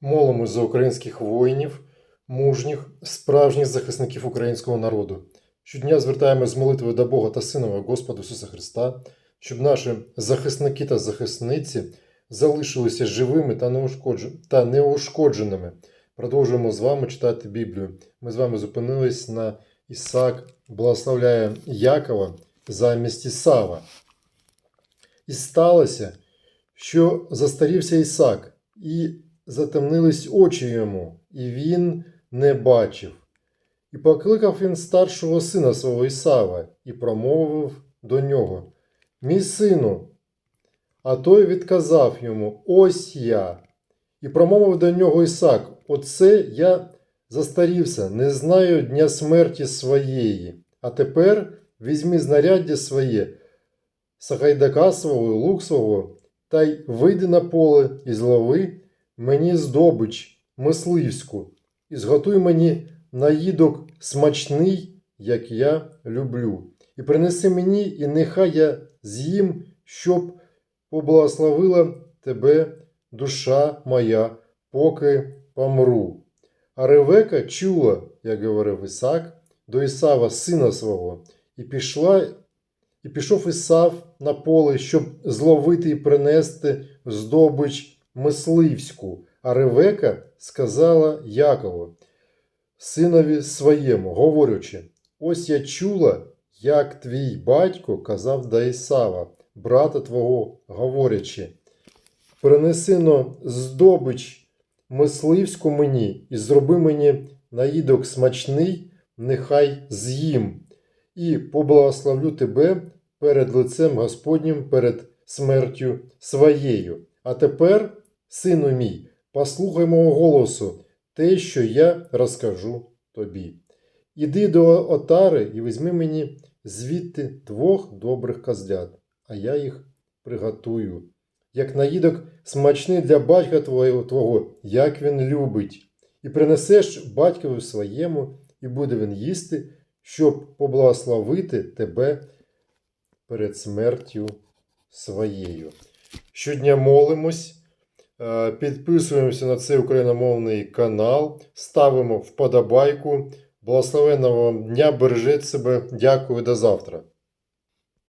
Молимось за українських воїнів, мужніх, справжніх захисників українського народу. Щодня звертаємось з молитвою до Бога та Сина Господа Ісуса Христа, щоб наші захисники та захисниці залишилися живими та неушкодженими. Продовжуємо з вами читати Біблію. Ми з вами зупинились на Ісаак благословляє Якова замість Ісава. І сталося, що застарівся Ісак, і затемнились очі йому, і він не бачив. І покликав він старшого сина свого Ісава, і промовив до нього: Мій сину. А той відказав йому: Ось я. І промовив до нього Ісак: Оце я застарівся, не знаю дня смерті своєї. А тепер візьми знаряддя своє, сагайдака свого, лук свого, та й вийди на поле і злови мені здобич мисливську, і зготуй мені наїдок смачний, як я люблю, і принеси мені, і нехай я з'їм, щоб поблагословила тебе душа моя, поки помру. А Ревека чула, як говорив Ісак, до Ісава, сина свого, і пішла, і пішов Ісав на поле, щоб зловити і принести здобич мисливську. А Ревека сказала Якову, синові своєму, говорячи: Ось я чула, як твій батько казав до брата твого, говорячи, принеси но здобич мисливську мені і зроби мені наїдок смачний, нехай з'їм, і поблагословлю тебе перед лицем Господнім, перед смертю своєю. А тепер, сину мій, послухай мого голосу, те, що я розкажу тобі. Іди до отари і візьми мені звідти двох добрих козлят, а я їх приготую. Як наїдок смачний для батька твого, твого, як він любить, і принесеш батькові своєму, і буде він їсти, щоб поблагословити тебе перед смертю своєю. Щодня молимось, підписуємося на цей україномовний канал, ставимо вподобайку. Благословенного вам дня, бережіть себе. Дякую, до завтра.